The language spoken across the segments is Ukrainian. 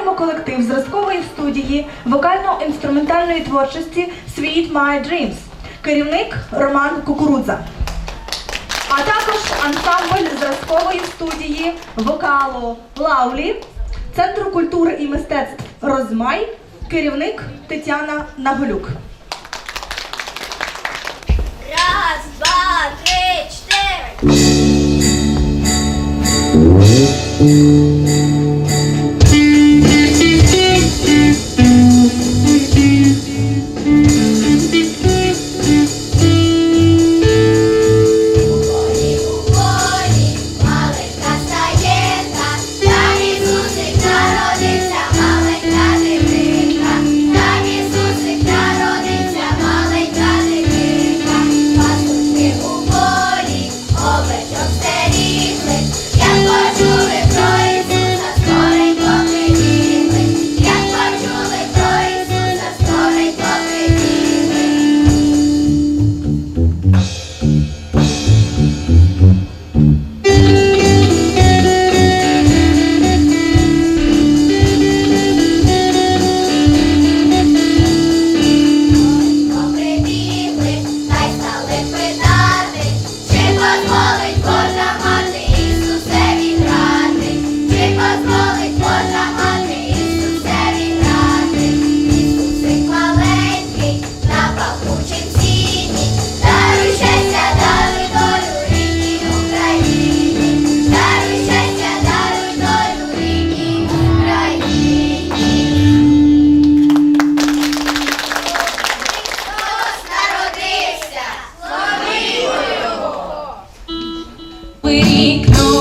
Вітаємо колектив зразкової студії вокально-інструментальної творчості Sweet My Dreams, керівник Роман Кукурудза, а також ансамбль зразкової студії вокалу Лаулі, Центру культури і мистецтв Розмай, керівник Тетяна Наголюк. Раз, два, три, чотири.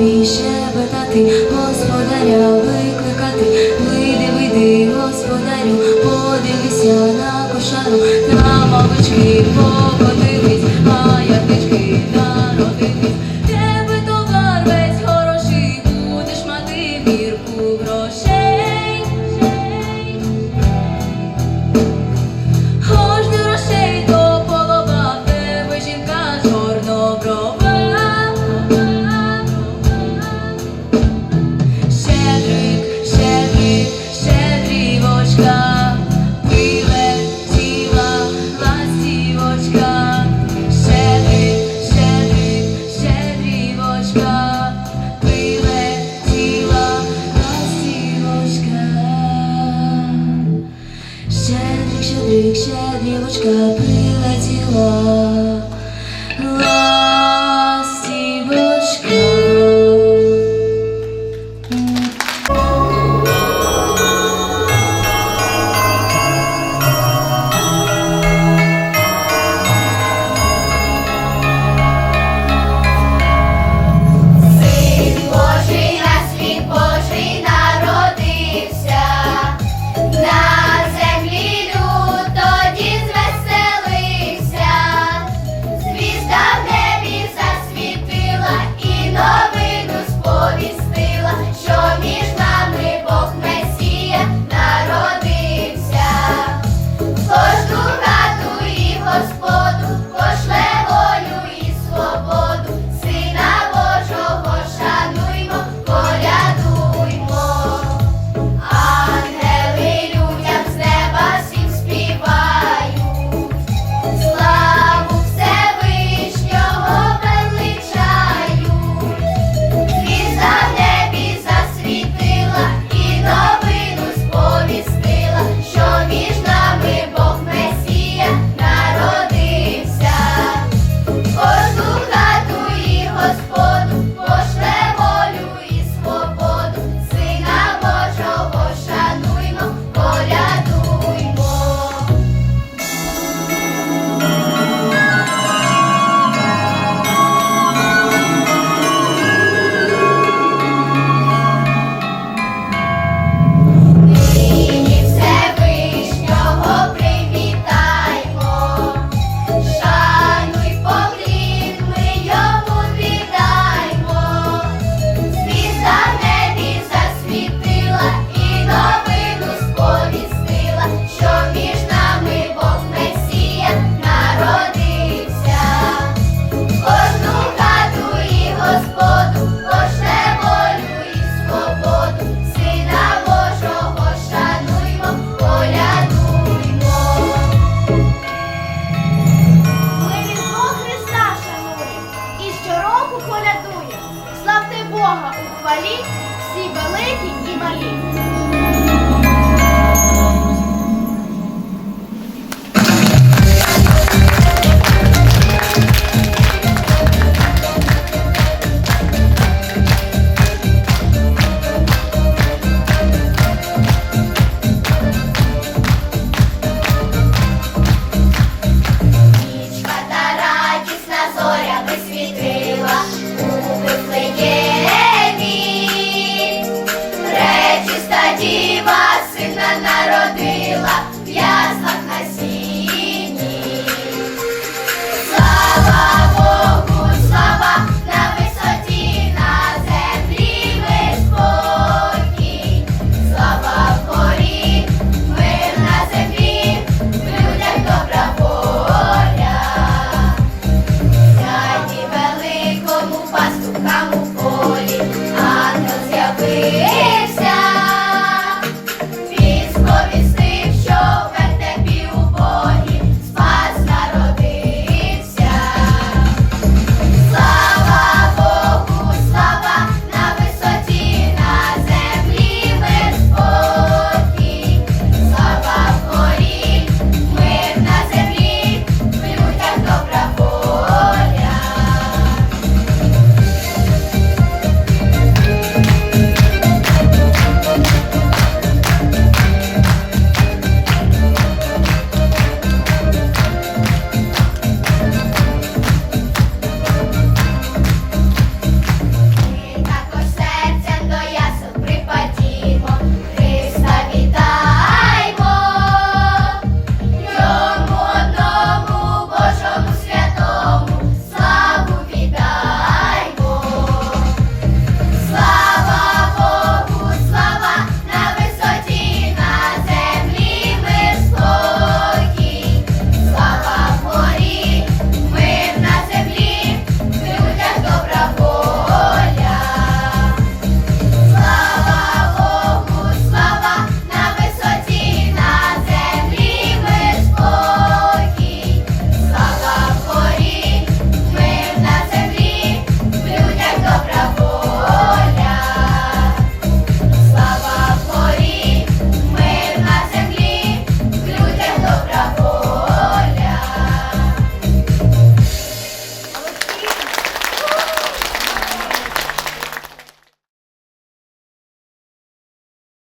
тобі щебетати, господаря викликати, вийди, вийди, господарю, подивися на кошару, та мамочки. Богу колядує, славте Бога у хвалі, всі великі і малі.